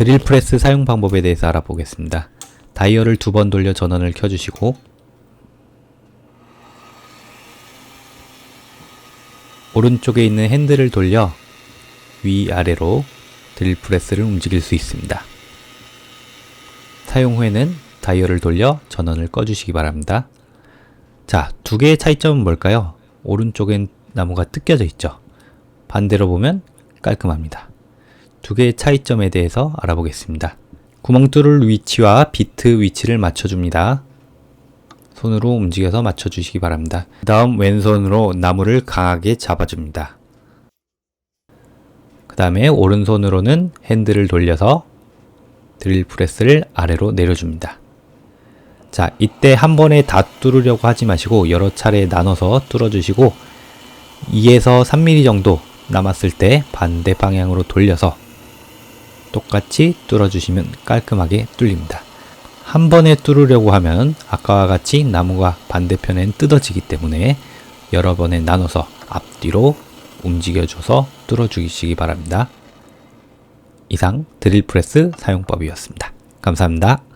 드릴 프레스 사용 방법에 대해서 알아보겠습니다. 다이얼을 두 번 돌려 전원을 켜주시고 오른쪽에 있는 핸들을 돌려 위아래로 드릴 프레스를 움직일 수 있습니다. 사용 후에는 다이얼을 돌려 전원을 꺼주시기 바랍니다. 자, 두 개의 차이점은 뭘까요? 오른쪽엔 나무가 뜯겨져 있죠. 반대로 보면 깔끔합니다. 두 개의 차이점에 대해서 알아보겠습니다. 구멍 뚫을 위치와 비트 위치를 맞춰줍니다. 손으로 움직여서 맞춰주시기 바랍니다. 그 다음 왼손으로 나무를 강하게 잡아줍니다. 그 다음에 오른손으로는 핸들을 돌려서 드릴 프레스를 아래로 내려줍니다. 자, 이때 한 번에 다 뚫으려고 하지 마시고 여러 차례 나눠서 뚫어주시고 2에서 3mm 정도 남았을 때 반대 방향으로 돌려서 똑같이 뚫어주시면 깔끔하게 뚫립니다. 한 번에 뚫으려고 하면 아까와 같이 나무가 반대편엔 뜯어지기 때문에 여러 번에 나눠서 앞뒤로 움직여줘서 뚫어주시기 바랍니다. 이상 드릴 프레스 사용법이었습니다. 감사합니다.